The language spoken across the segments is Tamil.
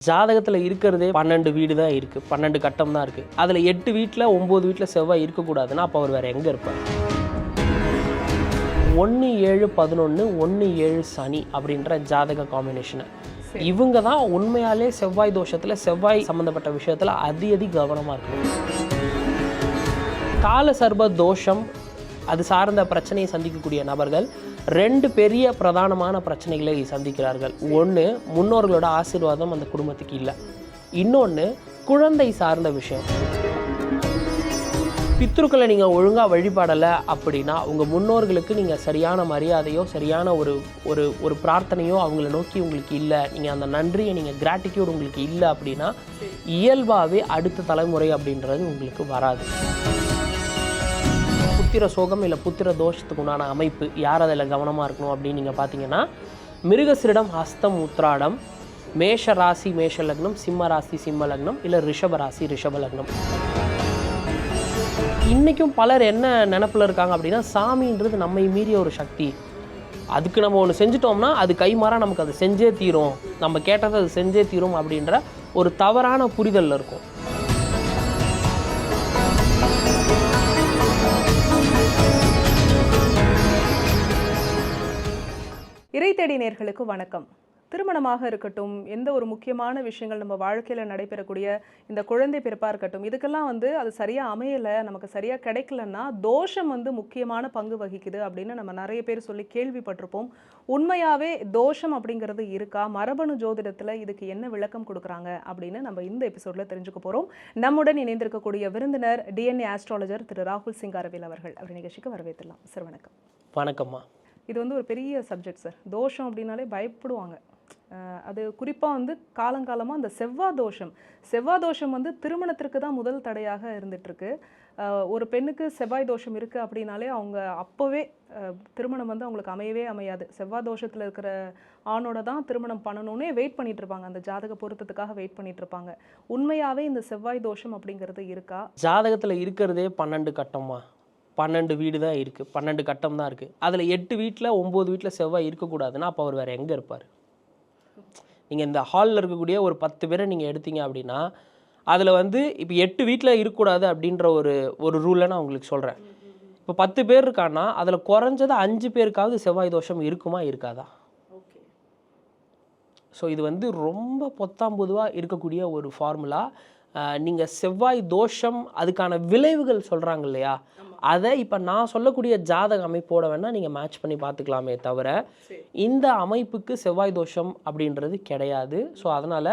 ஜாதகத்தில் இருக்கிறதே பன்னெண்டு வீடு தான் இருக்குது பன்னெண்டு கட்டம் தான் இருக்குது அதில் எட்டு வீட்டில் ஒம்பது வீட்டில் செவ்வாய் இருக்கக்கூடாதுன்னா அப்போ அவர் வேறு எங்கே இருப்பார்? ஒன்று ஏழு பதினொன்று ஒன்று ஏழு சனி அப்படின்ற ஜாதக காம்பினேஷனை இவங்க தான் உண்மையாலே செவ்வாய் தோஷத்தில் செவ்வாய் சம்மந்தப்பட்ட விஷயத்தில் அதி அதி கவனமாக இருக்கணும். கால சர்ப தோஷம் அது சார்ந்த பிரச்சனையை சந்திக்கக்கூடிய நபர்கள் ரெண்டு பெரிய பிரதானமான பிரச்சனைகளை சந்திக்கிறார்கள். ஒன்று முன்னோர்களோட ஆசீர்வாதம் அந்த குடும்பத்துக்கு இல்லை. இன்னொன்று குழந்தை சார்ந்த விஷயம். பித்ருக்களை நீங்கள் ஒழுங்காக வழிபாடலை அப்படின்னா உங்கள் முன்னோர்களுக்கு நீங்கள் சரியான மரியாதையோ சரியான ஒரு ஒரு ஒரு பிரார்த்தனையோ அவங்கள நோக்கி உங்களுக்கு இல்லை. நீங்கள் அந்த நன்றியை நீங்கள் கிராட்டிடியூட் உங்களுக்கு இல்லை அப்படின்னா இயல்பாகவே அடுத்த தலைமுறை அப்படின்றது உங்களுக்கு வராது. புத்திர சோகம் இல்லை புத்திர தோஷத்துக்கு உண்டான அமைப்பு யார் அதில் கவனமாக இருக்கணும் அப்படின்னு நீங்கள் பார்த்தீங்கன்னா மிருகசிரிடம் ஹஸ்தம் உத்ராடம் மேஷ ராசி மேஷ லக்னம் சிம்ம ராசி சிம்ம லக்னம் இல்லை ரிஷப ராசி ரிஷப லக்னம். இன்றைக்கும் பலர் என்ன நினப்பில் இருக்காங்க அப்படின்னா சாமின்றது நம்மை மீறிய ஒரு சக்தி. அதுக்கு நம்ம ஒன்று செஞ்சுட்டோம்னா அது கைமாறா நமக்கு அது செஞ்சே தீரும். நம்ம கேட்டதை அது செஞ்சே தீரும் அப்படின்ற ஒரு தவறான புரிதலில் இருக்கும். இறை தேடி நேர்களுக்கு வணக்கம். திருமணமாக இருக்கட்டும் எந்த ஒரு முக்கியமான விஷயங்கள் நம்ம வாழ்க்கையில் நடைபெறக்கூடிய இந்த குழந்தை பிறப்பாக இருக்கட்டும் இதுக்கெல்லாம் வந்து அது சரியாக அமையலை நமக்கு சரியாக கிடைக்கலன்னா தோஷம் வந்து முக்கியமான பங்கு வகிக்குது அப்படின்னு நம்ம நிறைய பேர் சொல்லி கேள்விப்பட்டிருப்போம். உண்மையாகவே தோஷம் அப்படிங்கிறது இருக்கா? மரபணு ஜோதிடத்தில் இதுக்கு என்ன விளக்கம் கொடுக்குறாங்க அப்படின்னு நம்ம இந்த எபிசோடில் தெரிஞ்சுக்க போகிறோம் நம்முடன் இணைந்திருக்கக்கூடிய விருந்தினர் டிஎன்ஏ ஆஸ்ட்ராலஜர் திரு ராகுல் சிங் அரவில் அவர்கள். அவர் நிகழ்ச்சிக்கு வரவேற்றலாம் சார் வணக்கம். வணக்கம்மா. இது வந்து ஒரு பெரிய சப்ஜெக்ட் சார் தோஷம் அப்படின்னாலே பயப்படுவாங்க. அது குறிப்பாக வந்து காலங்காலமாக அந்த செவ்வாய் தோஷம். செவ்வாய் தோஷம் வந்து திருமணத்திற்கு தான் முதல் தடையாக இருந்துகிட்ருக்கு ஒரு பெண்ணுக்கு செவ்வாய் தோஷம் இருக்குது அப்படின்னாலே அவங்க அப்போவே திருமணம் வந்து அவங்களுக்கு அமையவே அமையாது. செவ்வாய் தோஷத்தில் இருக்கிற ஆணோட தான் திருமணம் பண்ணணும்னே வெயிட் பண்ணிட்டு இருப்பாங்க. அந்த ஜாதக பொருத்தத்துக்காக வெயிட் பண்ணிட்டு இருப்பாங்க. உண்மையாகவே இந்த செவ்வாய் தோஷம் அப்படிங்கிறது இருக்கா? ஜாதகத்தில் இருக்கிறதே பன்னெண்டு கட்டமாக பன்னெண்டு வீடு தான் இருக்குது பன்னெண்டு கட்டம் தான் இருக்குது அதில் எட்டு வீட்டில் ஒம்பது வீட்டில் செவ்வாய் இருக்கக்கூடாதுன்னா அப்போ அவர் வேறு எங்கே இருப்பார்? நீங்கள் இந்த ஹாலில் இருக்கக்கூடிய ஒரு பத்து பேரை நீங்கள் எடுத்தீங்க அப்படின்னா அதில் வந்து இப்போ எட்டு வீட்டில் இருக்கக்கூடாது அப்படின்ற ஒரு ஒரு ரூலை நான் உங்களுக்கு சொல்கிறேன் இப்போ பத்து பேர் இருக்கான்னா அதில் குறைஞ்சது அஞ்சு பேருக்காவது செவ்வாய் தோஷம் இருக்குமா இருக்காதா? ஸோ இது வந்து ரொம்ப பொத்தாம் பொதுவாக இருக்கக்கூடிய ஒரு ஃபார்முலா நீங்கள் செவ்வாய் தோஷம் அதுக்கான விளைவுகள் சொல்கிறாங்க இல்லையா? அதை இப்போ நான் சொல்லக்கூடிய ஜாதக அமைப்போட வேணால் நீங்கள் மேட்ச் பண்ணி பார்த்துக்கலாமே தவிர இந்த அமைப்புக்கு செவ்வாய் தோஷம் அப்படின்றது கிடையாது. ஸோ அதனால்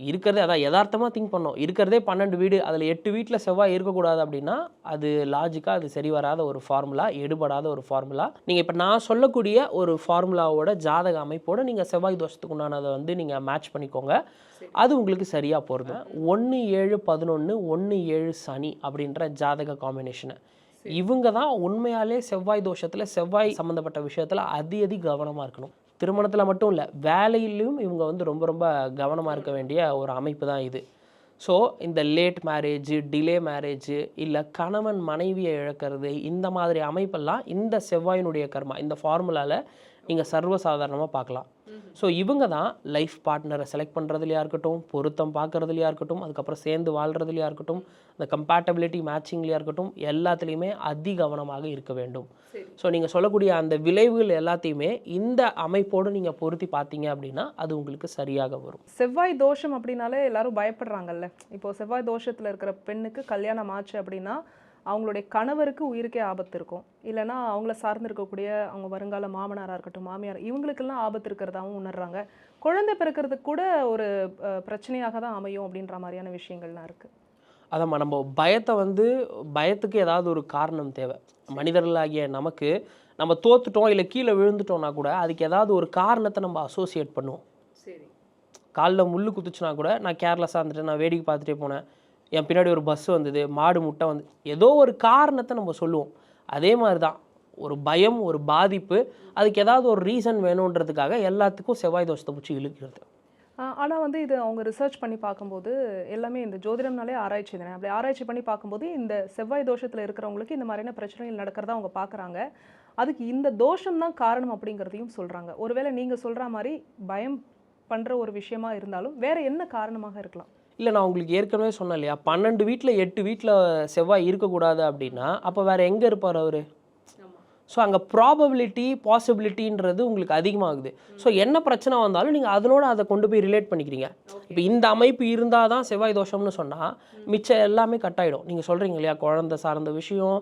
இருக்கிறதே அதான் யதார்த்தமாக திங்க் பண்ணோம். இருக்கிறதே பன்னெண்டு வீடு அதில் எட்டு வீட்டில் செவ்வாய் இருக்கக்கூடாது அப்படின்னா அது லாஜிக்காக அது சரி வராத ஒரு ஃபார்முலா எடுபடாத ஒரு ஃபார்முலா நீங்கள் இப்போ நான் சொல்லக்கூடிய ஒரு ஃபார்முலாவோட ஜாதக அமைப்போட நீங்கள் செவ்வாய் தோஷத்துக்கு உண்டானதை வந்து நீங்கள் மேட்ச் பண்ணிக்கோங்க. அது உங்களுக்கு சரியாக போகிறது ஒன்று ஏழு பதினொன்று ஒன்று ஏழு சனி அப்படின்ற ஜாதக காம்பினேஷனை இவங்க தான் உண்மையாலே செவ்வாய் தோஷத்தில் செவ்வாய் சம்மந்தப்பட்ட விஷயத்தில் அதி அதி கவனமாக இருக்கணும். திருமணத்தில் மட்டும் இல்லை வேலையிலையும் இவங்க வந்து ரொம்ப ரொம்ப கவனமாக இருக்க வேண்டிய ஒரு அமைப்பு தான் இது. ஸோ இந்த லேட் மேரேஜ் டிலே மேரேஜ் இல்லை கணவன் மனைவியை இழக்கிறது இந்த மாதிரி அமைப்பெல்லாம் இந்த செவ்வாயினுடைய கர்மா இந்த ஃபார்முலாவில் நீங்கள் சர்வசாதாரணமாக பார்க்கலாம். ஸோ இவங்க தான் லைஃப் பார்ட்னரை செலக்ட் பண்ணுறதுலையா இருக்கட்டும் பொருத்தம் பார்க்குறதுலையா இருக்கட்டும் அதுக்கப்புறம் சேர்ந்து வாழ்கிறதுலையா இருக்கட்டும் அந்த கம்பேட்டபிலிட்டி மேட்சிங்லையா இருக்கட்டும் எல்லாத்துலேயுமே அதி கவனமாக இருக்க வேண்டும். ஸோ நீங்கள் சொல்லக்கூடிய அந்த விளைவுகள் எல்லாத்தையுமே இந்த அமைப்போடு நீங்கள் பொருத்தி பார்த்தீங்க அப்படின்னா அது உங்களுக்கு சரியாக வரும். செவ்வாய் தோஷம் அப்படின்னாலே எல்லாரும் பயப்படுறாங்கல்ல. இப்போ செவ்வாய் தோஷத்தில் இருக்கிற பெண்ணுக்கு கல்யாணம் ஆச்சு அப்படின்னா அவங்களுடைய கணவருக்கு உயிருக்கே ஆபத்து இருக்கும். இல்லைன்னா அவங்கள சார்ந்து இருக்கக்கூடிய அவங்க வருங்கால மாமனாராக இருக்கட்டும் மாமியார் இவங்களுக்கெல்லாம் ஆபத்து இருக்கிறதாவும் உணர்றாங்க. குழந்தை பிறக்கிறதுக்கு கூட ஒரு பிரச்சனையாக தான் அமையும் அப்படின்ற மாதிரியான விஷயங்கள்லாம் இருக்குது அதாம்மா நம்ம பயத்தை வந்து பயத்துக்கு ஏதாவது ஒரு காரணம் தேவை. மனிதர்களாகிய நமக்கு நம்ம தோத்துட்டோம் இல்லை கீழே விழுந்துட்டோம்னா கூட அதுக்கு ஏதாவது ஒரு காரணத்தை நம்ம அசோசியேட் பண்ணுவோம். சரி. காலில் முள்ளு குத்துச்சுனா கூட நான் கேர்லெஸ்ஸாக இருந்துட்டு நான் வேடிக்கை பார்த்துட்டே போனேன். என் பின்னாடி ஒரு பஸ் வந்தது மாடு முட்டை வந்து ஏதோ ஒரு காரணத்தை நம்ம சொல்லுவோம். அதே மாதிரி தான் ஒரு பயம் ஒரு பாதிப்பு அதுக்கு ஏதாவது ஒரு ரீசன் வேணுன்றதுக்காக எல்லாத்துக்கும் செவ்வாய் தோஷத்தை பிடிச்சி இழுக்கிறது. ஆனால் வந்து இது அவங்க ரிசர்ச் பண்ணி பார்க்கும்போது எல்லாமே இந்த ஜோதிடம்னாலே ஆராய்ச்சி தானே? அப்படி ஆராய்ச்சி பண்ணி பார்க்கும்போது இந்த செவ்வாய் தோஷத்தில் இருக்கிறவங்களுக்கு இந்த மாதிரியான பிரச்சனைகள் நடக்கிறதா அவங்க பார்க்குறாங்க. அதுக்கு இந்த தோஷம் தான் காரணம் அப்படிங்கிறதையும் சொல்கிறாங்க ஒருவேளை நீங்கள் சொல்கிற மாதிரி பயம் பண்ணுற ஒரு விஷயமா இருந்தாலும் வேறு என்ன காரணமாக இருக்கலாம்? இல்லை நான் உங்களுக்கு ஏற்கனவே சொன்னேன் இல்லையா? பன்னெண்டு வீட்டில் எட்டு வீட்டில் செவ்வாய் இருக்கக்கூடாது அப்படின்னா அப்போ வேற எங்கே இருப்பார் அவர்? ஸோ அங்கே ப்ராபபிலிட்டி பாசிபிலிட்டின்றது உங்களுக்கு அதிகமாகுது. ஸோ என்ன பிரச்சனை வந்தாலும் நீங்கள் அதனோட அதை கொண்டு போய் ரிலேட் பண்ணிக்கிறீங்க. இப்போ இந்த அமைப்பு இருந்தால் தான் செவ்வாய் தோஷம்னு சொன்னால் மிச்சம் எல்லாமே கட் ஆகிடும் நீங்கள் சொல்கிறீங்க இல்லையா? குழந்தை சார்ந்த விஷயம்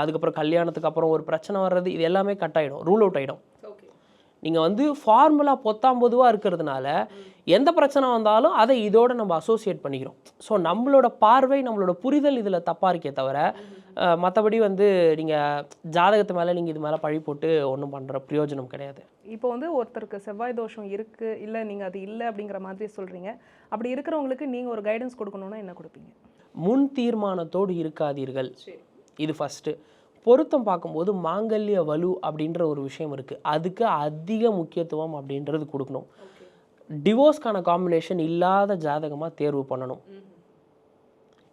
அதுக்கப்புறம் கல்யாணத்துக்கு அப்புறம் ஒரு பிரச்சனை வர்றது இது எல்லாமே கட் ஆகிடும் ரூல் அவுட் ஆகிடும் நீங்கள் வந்து ஃபார்முலா பொத்தாம் பொதுவாக இருக்கிறதுனால எந்த பிரச்சனை வந்தாலும் அதை இதோட நம்ம அசோசியேட் பண்ணிக்கிறோம். ஸோ நம்மளோட பார்வை நம்மளோட புரிதல் இதில் தப்பாக இருக்கே தவிர மற்றபடி வந்து நீங்கள் ஜாதகத்து மேலே நீங்கள் இது மேலே பழி போட்டு ஒன்றும் பண்ணுற பிரயோஜனம் கிடையாது. இப்போ வந்து ஒருத்தருக்கு செவ்வாய் தோஷம் இருக்கு இல்ல நீங்க அது இல்லை அப்படிங்கிற மாதிரி சொல்றீங்க. அப்படி இருக்கிறவங்களுக்கு நீங்க ஒரு கைடன்ஸ் கொடுக்கணும்னா என்ன கொடுப்பீங்க? முன் தீர்மானத்தோடு இருக்காதீர்கள். இது ஃபஸ்ட்டு பொருத்தம் பார்க்கும்போது மாங்கல்ய வலு அப்படின்ற ஒரு விஷயம் இருக்குது அதுக்கு அதிக முக்கியத்துவம் அப்படின்றது கொடுக்கணும். டிவோர்ஸ்க்கான காம்பினேஷன் இல்லாத ஜாதகமாக தேர்வு பண்ணணும்.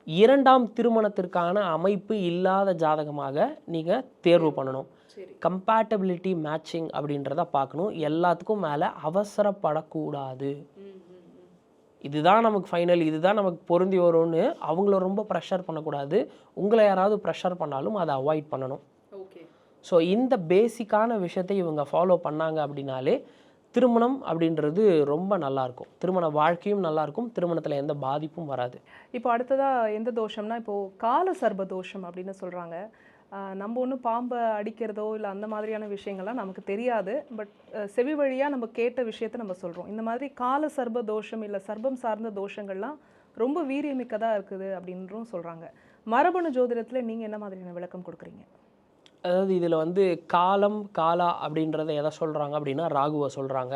இரண்டாம் திருமணத்திற்கான அமைப்பு இல்லாத ஜாதகமாக நீங்கள் தேர்வு பண்ணணும். கம்பேட்டபிலிட்டி மேட்சிங் அப்படின்றத பார்க்கணும். எல்லாத்துக்கும் மேலே அவசரப்படக்கூடாது. இதுதான் நமக்கு ஃபைனல் இதுதான் நமக்கு பொருந்தி வரும்னு அவங்கள ரொம்ப ப்ரெஷர் பண்ணக்கூடாது. உங்களை யாராவது ப்ரெஷர் பண்ணாலும் அதை அவாய்ட் பண்ணணும். ஸோ இந்த பேசிக்கான விஷயத்தை இவங்க ஃபாலோ பண்ணாங்க அப்படின்னாலே திருமணம் அப்படின்றது ரொம்ப நல்லாயிருக்கும். திருமண வாழ்க்கையும் நல்லாயிருக்கும். திருமணத்தில் எந்த பாதிப்பும் வராது. இப்போ அடுத்ததாக எந்த தோஷம்னா இப்போது கால சர்ப தோஷம் அப்படின்னு சொல்கிறாங்க நம்ம ஒன்றும் பாம்பை அடிக்கிறதோ இல்லை அந்த மாதிரியான விஷயங்கள்லாம் நமக்கு தெரியாது. பட் செவி வழியாக நம்ம கேட்ட விஷயத்த நம்ம சொல்கிறோம் இந்த மாதிரி கால சர்ப தோஷம் இல்லை சர்பம் சார்ந்த தோஷங்கள்லாம் ரொம்ப வீரியமிக்கதாக இருக்குது அப்படின்றும் சொல்கிறாங்க மரபணு ஜோதிடத்தில் நீங்கள் என்ன மாதிரியான விளக்கம் கொடுக்குறீங்க? அதாவது இதில் வந்து காலம் காலா அப்படின்றத எதை சொல்கிறாங்க அப்படின்னா ராகுவை சொல்கிறாங்க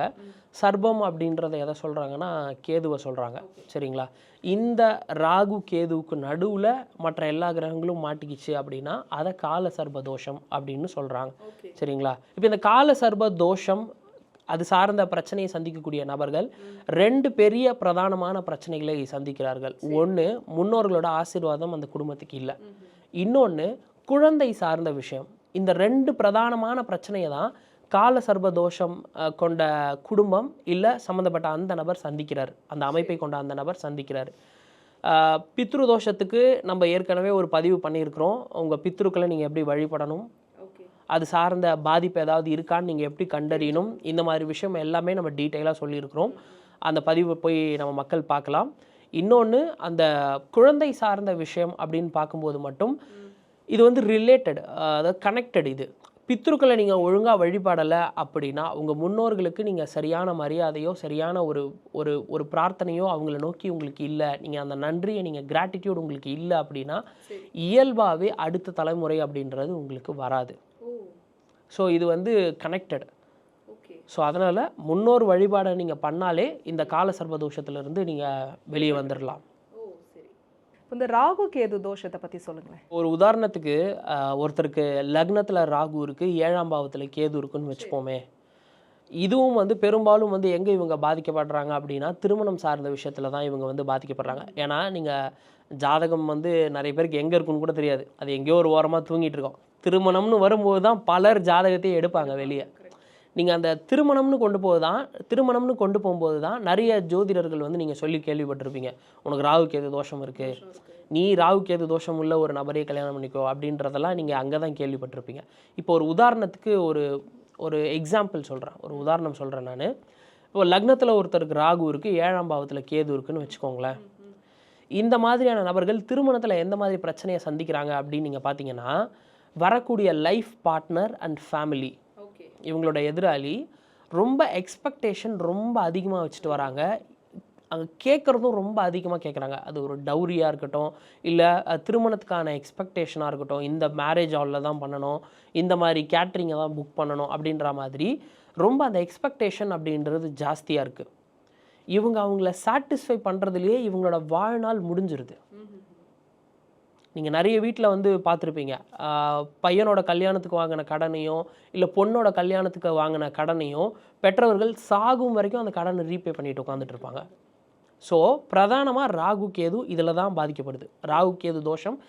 சர்பம் அப்படின்றத எதை சொல்கிறாங்கன்னா கேதுவை சொல்கிறாங்க சரிங்களா? இந்த ராகு கேதுவுக்கு நடுவில் மற்ற எல்லா கிரகங்களும் மாட்டிக்கிச்சு அப்படின்னா அதை கால சர்ப தோஷம் அப்படின்னு சொல்கிறாங்க சரிங்களா? இப்போ இந்த கால சர்ப தோஷம் அது சார்ந்த பிரச்சனையை சந்திக்கக்கூடிய நபர்கள் ரெண்டு பெரிய பிரதானமான பிரச்சனைகளை சந்திக்கிறார்கள். ஒன்று முன்னோர்களோட ஆசீர்வாதம் அந்த குடும்பத்துக்கு இல்லை. இன்னொன்று குழந்தை சார்ந்த விஷயம். இந்த ரெண்டு பிரதானமான பிரச்சனையை தான் கால சர்ப தோஷம் அஹ், கொண்ட குடும்பம் இல்லை சம்மந்தப்பட்ட அந்த நபர் சந்திக்கிறார். அந்த அமைப்பை கொண்ட அந்த நபர் சந்திக்கிறார். பித்ரு தோஷத்துக்கு நம்ம ஏற்கனவே ஒரு பதிவு பண்ணியிருக்கிறோம். உங்கள் பித்ருக்களை நீங்கள் எப்படி வழிபடணும்? அது சார்ந்த பாதிப்பு ஏதாவது இருக்கான்னு நீங்கள் எப்படி கண்டறியணும்? இந்த மாதிரி விஷயம் எல்லாமே நம்ம டீட்டெயிலாக சொல்லியிருக்கிறோம். அந்த பதிவை போய் நம்ம மக்கள் பார்க்கலாம். இன்னொன்று அந்த குழந்தை சார்ந்த விஷயம் அப்படின்னு பார்க்கும்போது மட்டும் இது வந்து ரிலேட்டட் அதாவது கனெக்டட் இது. பித்ருக்களை நீங்கள் ஒழுங்காக வழிபாடலை அப்படின்னா உங்கள் முன்னோர்களுக்கு நீங்கள் சரியான மரியாதையோ சரியான ஒரு ஒரு ஒரு பிரார்த்தனையோ அவங்கள நோக்கி உங்களுக்கு இல்லை. நீங்கள் அந்த நன்றியை நீங்கள் கிராட்டிடியூட் உங்களுக்கு இல்லை அப்படின்னா இயல்பாகவே அடுத்த தலைமுறை அப்படின்றது உங்களுக்கு வராது. ஸோ இது வந்து கனெக்டட் ஸோ அதனால் முன்னோர் வழிபாடை நீங்கள் பண்ணாலே இந்த கால சர்வதோஷத்திலிருந்து நீங்கள் வெளியே வந்துடலாம் இந்த ராகு கேது தோஷத்தை பற்றி சொல்லுங்களேன். ஒரு உதாரணத்துக்கு ஒருத்தருக்கு லக்னத்தில் ராகு இருக்குது ஏழாம் பாவத்தில் கேது இருக்குன்னு வச்சுப்போமே. இதுவும் வந்து பெரும்பாலும் வந்து எங்கே இவங்க பாதிக்கப்படுறாங்க அப்படின்னா திருமணம் சார்ந்த விஷயத்தில் தான் இவங்க வந்து பாதிக்கப்படுறாங்க. ஏன்னா நீங்கள் ஜாதகம் வந்து நிறைய பேருக்கு எங்கே இருக்குன்னு கூட தெரியாது. அது எங்கேயோ ஒரு ஓரமாக தூங்கிட்டு இருக்கோம். திருமணம்னு வரும்போது தான் பலர் ஜாதகத்தையே எடுப்பாங்க வெளியே. நீங்கள் அந்த திருமணம்னு கொண்டு போது தான் திருமணம்னு கொண்டு போகும்போது தான் நிறைய ஜோதிடர்கள் வந்து நீங்கள் சொல்லி கேள்விப்பட்டிருப்பீங்க. உனக்கு ராவுக்கு எது தோஷம் இருக்குது நீ ராவுக்கு எது தோஷம் உள்ள ஒரு நபரையே கல்யாணம் பண்ணிக்கோ அப்படின்றதெல்லாம் நீங்கள் அங்கே தான் கேள்விப்பட்டிருப்பீங்க. இப்போ ஒரு உதாரணத்துக்கு ஒரு ஒரு எக்ஸாம்பிள் சொல்கிறேன் ஒரு உதாரணம் சொல்கிறேன் நான். இப்போ லக்னத்தில் ஒருத்தருக்கு ராகு இருக்குது ஏழாம் பாவத்தில் கேது இருக்குன்னு வச்சுக்கோங்களேன். இந்த மாதிரியான நபர்கள் திருமணத்தில் எந்த மாதிரி பிரச்சனையை சந்திக்கிறாங்க அப்படின்னு நீங்கள் பார்த்தீங்கன்னா வரக்கூடிய லைஃப் பார்ட்னர் அண்ட் ஃபேமிலி இவங்களோட எதிராளி ரொம்ப எக்ஸ்பெக்டேஷன் ரொம்ப அதிகமாக வச்சுட்டு வராங்க. அங்கே கேட்குறதும் ரொம்ப அதிகமாக கேட்குறாங்க அது ஒரு டவுரியாக இருக்கட்டும் இல்லை திருமணத்துக்கான எக்ஸ்பெக்டேஷனாக இருக்கட்டும் இந்த மேரேஜ் ஹாலில் தான் பண்ணணும் இந்த மாதிரி கேட்ரிங்கை தான் புக் பண்ணணும் அப்படின்ற மாதிரி ரொம்ப அந்த எக்ஸ்பெக்டேஷன் அப்படின்றது ஜாஸ்தியாக இருக்குது இவங்க அவங்கள சாட்டிஸ்ஃபை பண்ணுறதுலேயே இவங்களோட வாழ்நாள் முடிஞ்சிருது. நீங்கள் நிறைய வீட்டில் வந்து பார்த்துருப்பீங்க. பையனோட கல்யாணத்துக்கு வாங்கின கடனையும் இல்லை பொண்ணோட கல்யாணத்துக்கு வாங்கின கடனையும் பெற்றவர்கள் சாகும் வரைக்கும் அந்த கடனை ரீபே பண்ணிட்டு உட்காந்துட்டு இருப்பாங்க. ஸோ பிரதானமாக ராகு கேது இதில் தான் பாதிக்கப்படுது. ராகு கேது தோஷம்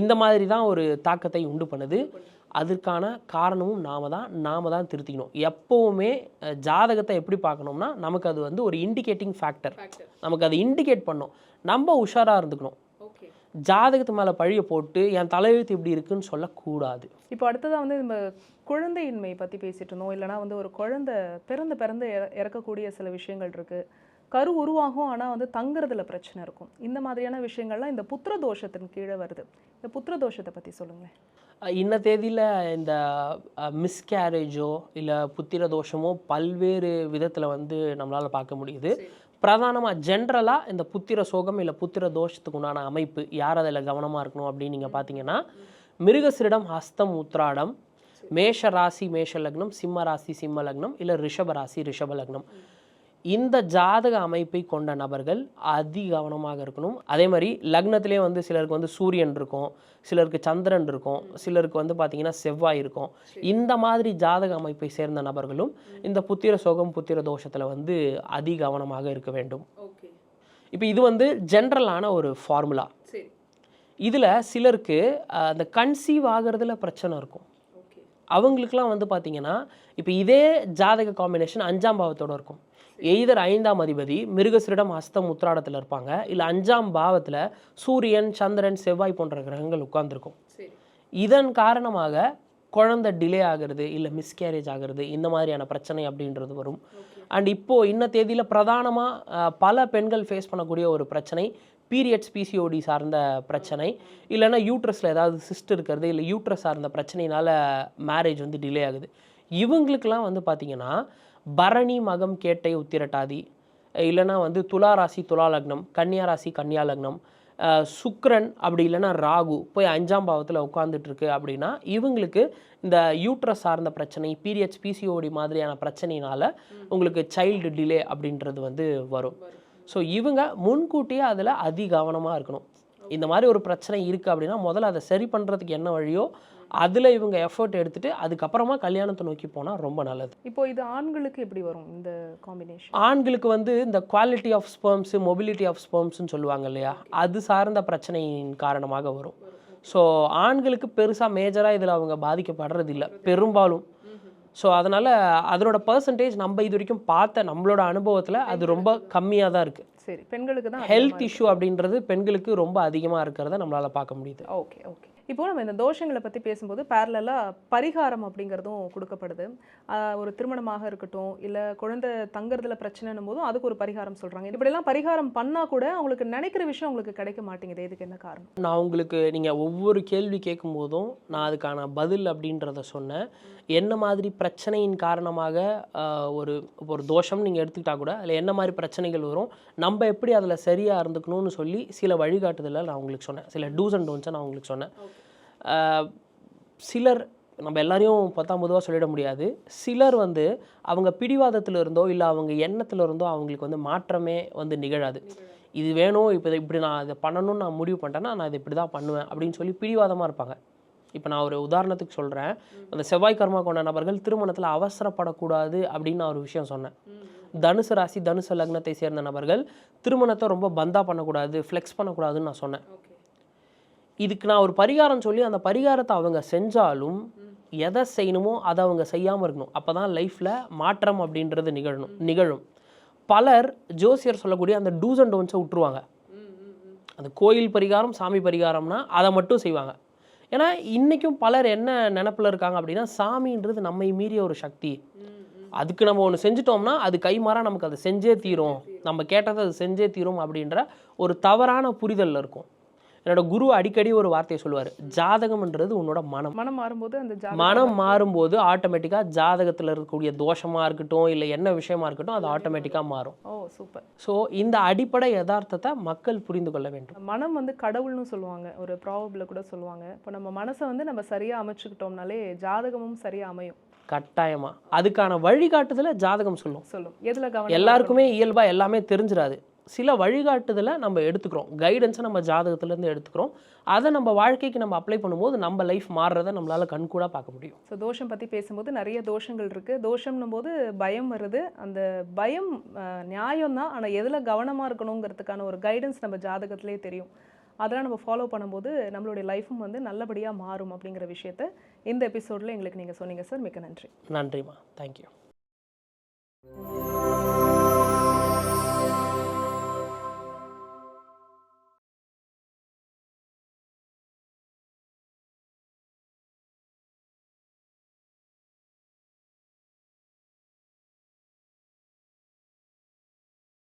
இந்த மாதிரி தான் ஒரு தாக்கத்தை உண்டு பண்ணுது. அதற்கான காரணமும் நாம தான் நாம தான் திருத்திக்கணும். எப்போவுமே ஜாதகத்தை எப்படி பார்க்கணும்னா நமக்கு அது வந்து ஒரு இண்டிகேட்டிங் ஃபேக்டர் நமக்கு அது இண்டிகேட் பண்ணும். நம்ம உஷாராக இருந்துக்கணும். ஜாதகத்து மேலே பழிய போட்டு என் தலையெழுத்து இப்படி இருக்குன்னு சொல்லக்கூடாது. இப்போ அடுத்ததாக வந்து நம்ம குழந்தையின்மை பற்றி பேசிகிட்டு இருந்தோம். இல்லைனா வந்து ஒரு குழந்தை பிறந்து பிறந்து இற- இறக்கக்கூடிய சில விஷயங்கள் இருக்குது கரு உருவாகும் ஆனால் வந்து தங்குறதுல பிரச்சனை இருக்கும். இந்த மாதிரியான விஷயங்கள்லாம் இந்த புத்திர தோஷத்தின் கீழே வருது. இந்த புத்திர தோஷத்தை பற்றி சொல்லுங்களேன். இன்ன தேதியில் இந்த மிஸ்கேரேஜோ இல்லை புத்திர தோஷமோ பல்வேறு விதத்தில் வந்து நம்மளால் பார்க்க முடியுது. பிரதானமாக ஜென்ரலாக இந்த புத்திர சோகம் இல்லை புத்திர தோஷத்துக்கு உண்டான அமைப்பு யார் அதில் கவனமாக இருக்கணும் அப்படின்னு நீங்கள் பார்த்தீங்கன்னா மிருகசிரிடம் ஹஸ்தம் உத்ராடம் மேஷ ராசி மேஷ லக்னம் சிம்ம ராசி சிம்ம லக்னம் இல்லை ரிஷப ராசி ரிஷப லக்னம். இந்த ஜாதக அமைப்பை கொண்ட நபர்கள் அதி கவனமாக இருக்கணும். அதே மாதிரி லக்னத்திலே வந்து சிலருக்கு வந்து சூரியன் இருக்கும் சிலருக்கு சந்திரன் இருக்கும் சிலருக்கு வந்து பார்த்தீங்கன்னா செவ்வாய் இருக்கும். இந்த மாதிரி ஜாதக அமைப்பை சேர்ந்த நபர்களும் இந்த புத்திர சோகம் புத்திர தோஷத்தில் வந்து அதி கவனமாக இருக்க வேண்டும். ஓகே. இப்போ இது வந்து ஜென்ரலான ஒரு ஃபார்முலா இதில் சிலருக்கு அந்த கன்சீவ் ஆகிறதுல பிரச்சனை இருக்கும். ஓகே. அவங்களுக்குலாம் வந்து பார்த்தீங்கன்னா இப்போ இதே ஜாதக காம்பினேஷன் அஞ்சாம் பாவத்தோட இருக்கும். எய்தர் ஐந்தாம் அதிபதி மிருகசிரிடம் ஹஸ்தம் உத்திராடத்தில் இருப்பாங்க. இல்லை அஞ்சாம் பாவத்தில் சூரியன் சந்திரன் செவ்வாய் போன்ற கிரகங்கள் உட்கார்ந்திருக்கும். இதன் காரணமாக குழந்தை டிலே ஆகிறது இல்லை மிஸ்கேரேஜ் ஆகிறது இந்த மாதிரியான பிரச்சனை அப்படின்றது வரும். அண்ட் இப்போது இன்ன தேதியில் பிரதானமாக பல பெண்கள் ஃபேஸ் பண்ணக்கூடிய ஒரு பிரச்சனை பீரியட்ஸ் பிசிஓடி சார்ந்த பிரச்சனை இல்லைன்னா யூட்ரஸில் ஏதாவது சிஸ்ட் இருக்கிறது இல்லை யூட்ரஸ் சார்ந்த பிரச்சனையினால மேரேஜ் வந்து டிலே ஆகுது. இவங்களுக்கெல்லாம் வந்து பார்த்திங்கன்னா பரணி மகம் கேட்டை உத்திரட்டாதி. இல்லைன்னா வந்து துலா ராசி துலா லக்னம் கன்னியா ராசி கன்னியா லக்னம். அஹ் சுக்கிரன் அப்படி இல்லைன்னா ராகு போய் அஞ்சாம் பாவத்தில் உட்காந்துட்டு இருக்கு அப்படின்னா இவங்களுக்கு இந்த யூட்ரஸ் சார்ந்த பிரச்சனை பீரியட்ஸ் பிசிஓடி மாதிரியான பிரச்சனையினால உங்களுக்கு சைல்டு டிலே அப்படின்றது வந்து வரும். ஸோ இவங்க முன்கூட்டியே அதில் அதி கவனமாக இருக்கணும். இந்த மாதிரி ஒரு பிரச்சனை இருக்குது அப்படின்னா முதல்ல அதை சரி பண்ணுறதுக்கு என்ன வழியோ அதில் இவங்க எஃபர்ட் எடுத்துட்டு அதுக்கப்புறமா கல்யாணத்தை நோக்கி போனால் ரொம்ப நல்லது. இப்போ இது ஆண்களுக்கு எப்படி வரும் இந்த காம்பினேஷன் ஆண்களுக்கு வந்து இந்த quality of sperms motility of ஸ்பெர்ம்ஸ்னு சொல்லுவாங்க இல்லையா? அது சார்ந்த பிரச்சனையின் காரணமாக வரும். ஸோ ஆண்களுக்கு பெருசாக மேஜராக இதில் அவங்க பாதிக்கப்படுறது இல்லை பெரும்பாலும். ஸோ அதனால் அதனோட பர்சன்டேஜ் நம்ம இது வரைக்கும் பார்த்த நம்மளோட அனுபவத்தில் அது ரொம்ப கம்மியாக தான் இருக்குது சரி பெண்களுக்கு தான் ஹெல்த் இஷ்யூ அப்படின்றது பெண்களுக்கு ரொம்ப அதிகமாக இருக்கிறத நம்மளால் பார்க்க முடியுது. ஓகே ஓகே இப்போ நம்ம இந்த தோஷங்களை பற்றி பேசும்போது பேரலாக பரிகாரம் அப்படிங்கிறதும் கொடுக்கப்படுது. ஒரு திருமணமாக இருக்கட்டும் இல்லை குழந்தை தங்குறதுல பிரச்சனைன்னும் போதும் அதுக்கு ஒரு பரிகாரம் சொல்கிறாங்க இப்படியெல்லாம் பரிகாரம் பண்ணால் கூட அவங்களுக்கு நினைக்கிற விஷயம் அவங்களுக்கு கிடைக்க மாட்டேங்குது. இதுக்கு என்ன காரணம்? நான் உங்களுக்கு நீங்கள் ஒவ்வொரு கேள்வி கேட்கும் போதும் நான் அதுக்கான பதில் அப்படின்றத சொன்னேன். என்ன மாதிரி பிரச்சனையின் காரணமாக ஒரு ஒரு தோஷம் நீங்கள் எடுத்துக்கிட்டா கூட அதில் என்ன மாதிரி பிரச்சனைகள் வரும் நம்ம எப்படி அதில் சரியாக இருந்துக்கணும்னு சொல்லி சில வழிகாட்டுதலை நான் உங்களுக்கு சொன்னேன். சில டூஸ் அண்ட் டோன்ஸை நான் உங்களுக்கு சொன்னேன். சிலர் நம்ம எல்லாரையும் பார்த்தா பொதுவாக சொல்லிட முடியாது. சிலர் வந்து அவங்க பிடிவாதத்தில் இருந்தோ இல்லை அவங்க எண்ணத்தில் இருந்தோ அவங்களுக்கு வந்து மாற்றமே வந்து நிகழாது. இது வேணும் இப்போ இதை இப்படி நான் இதை பண்ணணும்னு நான் முடிவு பண்ணிட்டேன்னா நான் இதை இப்படி தான் பண்ணுவேன் அப்படின்னு சொல்லி பிடிவாதமாக இருப்பாங்க. இப்போ நான் ஒரு உதாரணத்துக்கு சொல்கிறேன் அந்த செவ்வாய் கர்மா கொண்ட நபர்கள் திருமணத்தில் அவசரப்படக்கூடாது அப்படின்னு நான் ஒரு விஷயம் சொன்னேன். தனுசு ராசி தனுசு லக்னத்தை சேர்ந்த நபர்கள் திருமணத்தை ரொம்ப பந்தா பண்ணக்கூடாது ஃப்ளெக்ஸ் பண்ணக்கூடாதுன்னு நான் சொன்னேன். இதுக்கு நான் ஒரு பரிகாரம் சொல்லி அந்த பரிகாரத்தை அவங்க செஞ்சாலும் எதை செய்யணுமோ அதை அவங்க செய்யாமல் இருக்கணும். அப்போ தான் லைஃப்பில் மாற்றம் அப்படின்றது நிகழணும் நிகழும். பலர் ஜோசியர் சொல்லக்கூடிய அந்த டூஸ் அண்ட் டோன்ஸை விட்டுருவாங்க அந்த கோயில் பரிகாரம் சாமி பரிகாரம்னா அதை மட்டும் செய்வாங்க. ஏன்னா இன்றைக்கும் பலர் என்ன நினப்பில் இருக்காங்க அப்படின்னா சாமின்றது நம்மை மீறிய ஒரு சக்தி. அதுக்கு நம்ம ஒன்று செஞ்சிட்டோம்னா அது கைமாறா நமக்கு அதை செஞ்சே தீரும். நம்ம கேட்டதை அது செஞ்சே தீரும் அப்படின்ற ஒரு தவறான புரிதலில் இருக்கும். என்னோட குரு அடிக்கடி ஒரு வார்த்தையை சொல்லுவார் ஜாதகம்ன்றது உன்னோட மனம். மனம் மாறும்போது அந்த மனம் மாறும்போது ஆட்டோமேட்டிக்காக ஜாதகத்தில் இருக்கக்கூடிய தோஷமாக இருக்கட்டும் இல்லை என்ன விஷயமா இருக்கட்டும் அது ஆட்டோமேட்டிக்காக மாறும். ஓ சூப்பர். ஸோ இந்த அடிப்படை யதார்த்தத்தை மக்கள் புரிந்து கொள்ள வேண்டும். மனம் வந்து கடவுள்னு சொல்லுவாங்க ஒரு ப்ராபபில் கூட சொல்லுவாங்க. இப்போ நம்ம மனசை வந்து நம்ம சரியாக அமைச்சுக்கிட்டோம்னாலே ஜாதகமும் சரியாக அமையும். கட்டாயமா. அதுக்கான வழிகாட்டுதலை ஜாதகம் சொல்லும். சொல்லும். எதில் எல்லாருக்குமே இயல்பாக எல்லாமே தெரிஞ்சிடாது சில வழிகாட்டுதலை நம்ம எடுத்துக்கிறோம். கைடன்ஸை நம்ம ஜாதகத்துலேருந்து எடுத்துக்கிறோம். அதை நம்ம வாழ்க்கைக்கு நம்ம அப்ளை பண்ணும்போது நம்ம லைஃப் மாறுறதை நம்மளால் கண்கூடாக பார்க்க முடியும். ஸோ தோஷம் பற்றி பேசும்போது நிறைய தோஷங்கள் இருக்குது தோஷம்னும் போது பயம் வருது. அந்த பயம் நியாயம் தான் ஆனால் எதில் கவனமாக இருக்கணுங்கிறதுக்கான ஒரு கைடன்ஸ் நம்ம ஜாதகத்திலே தெரியும். அதெல்லாம் நம்ம ஃபாலோ பண்ணும்போது நம்மளுடைய லைஃப்பும் வந்து நல்லபடியாக மாறும் அப்படிங்கிற விஷயத்த இந்த எபிசோடில் எங்களுக்கு நீங்கள் சொன்னீங்க சார் மிக்க நன்றி. நன்றிம்மா. தேங்க்யூ